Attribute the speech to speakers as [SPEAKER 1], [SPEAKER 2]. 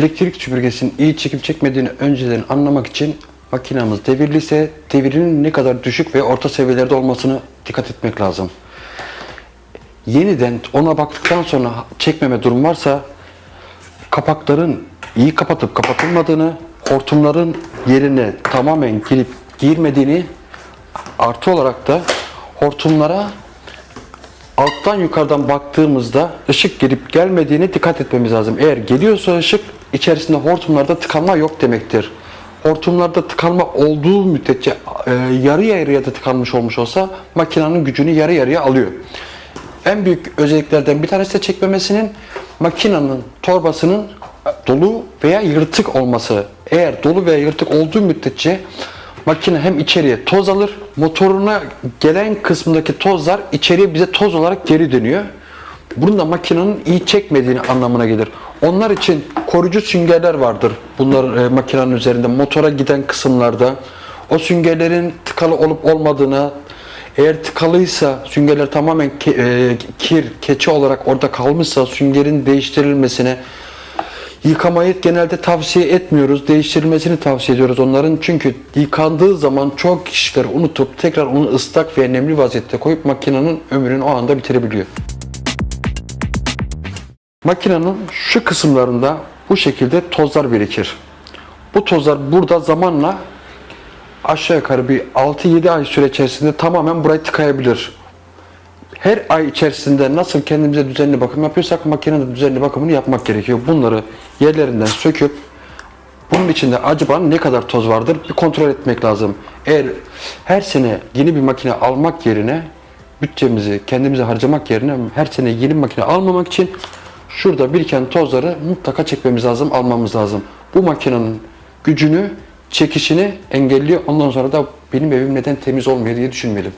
[SPEAKER 1] elektrik süpürgesinin iyi çekip çekmediğini önceden anlamak için makinamız devirliyse devirinin ne kadar düşük ve orta seviyelerde olmasını dikkat etmek lazım. Yeniden ona baktıktan sonra çekmeme durum varsa kapakların iyi kapatıp kapatılmadığını, hortumların yerine tamamen girip girmediğini artı olarak da hortumlara alttan yukarıdan baktığımızda ışık girip gelmediğine dikkat etmemiz lazım. Eğer geliyorsa ışık içerisinde hortumlarda tıkanma yok demektir. Hortumlarda tıkanma olduğu müddetçe e, yarı yarıya da tıkanmış olmuş olsa makinenin gücünü yarı yarıya alıyor. En büyük özelliklerden bir tanesi de çekmemesinin makinenin torbasının dolu veya yırtık olması. Eğer dolu veya yırtık olduğu müddetçe makine hem içeriye toz alır, motoruna gelen kısmındaki tozlar içeriye bize toz olarak geri dönüyor. Bunun da makinenin iyi çekmediğini anlamına gelir. Onlar için koruyucu süngerler vardır. Bunlar e, makinenin üzerinde motora giden kısımlarda o süngerlerin tıkalı olup olmadığına eğer tıkalıysa süngerler tamamen ke- e, kir, keçe olarak orada kalmışsa süngerin değiştirilmesine Yıkamayı genelde tavsiye etmiyoruz. Değiştirilmesini tavsiye ediyoruz onların. Çünkü yıkandığı zaman çok kişiler unutup tekrar onu ıslak ve nemli vaziyette koyup makinenin ömrünü o anda bitirebiliyor. Makinenin şu kısımlarında bu şekilde tozlar birikir. Bu tozlar burada zamanla aşağı yukarı bir 6-7 ay süre içerisinde tamamen burayı tıkayabilir. Her ay içerisinde nasıl kendimize düzenli bakım yapıyorsak makinenin düzenli bakımını yapmak gerekiyor. Bunları yerlerinden söküp bunun içinde acaba ne kadar toz vardır bir kontrol etmek lazım. Eğer her sene yeni bir makine almak yerine bütçemizi kendimize harcamak yerine her sene yeni bir makine almamak için şurada biriken tozları mutlaka çekmemiz lazım, almamız lazım. Bu makinenin gücünü, çekişini engelliyor. Ondan sonra da benim evim neden temiz olmuyor diye düşünmeyelim.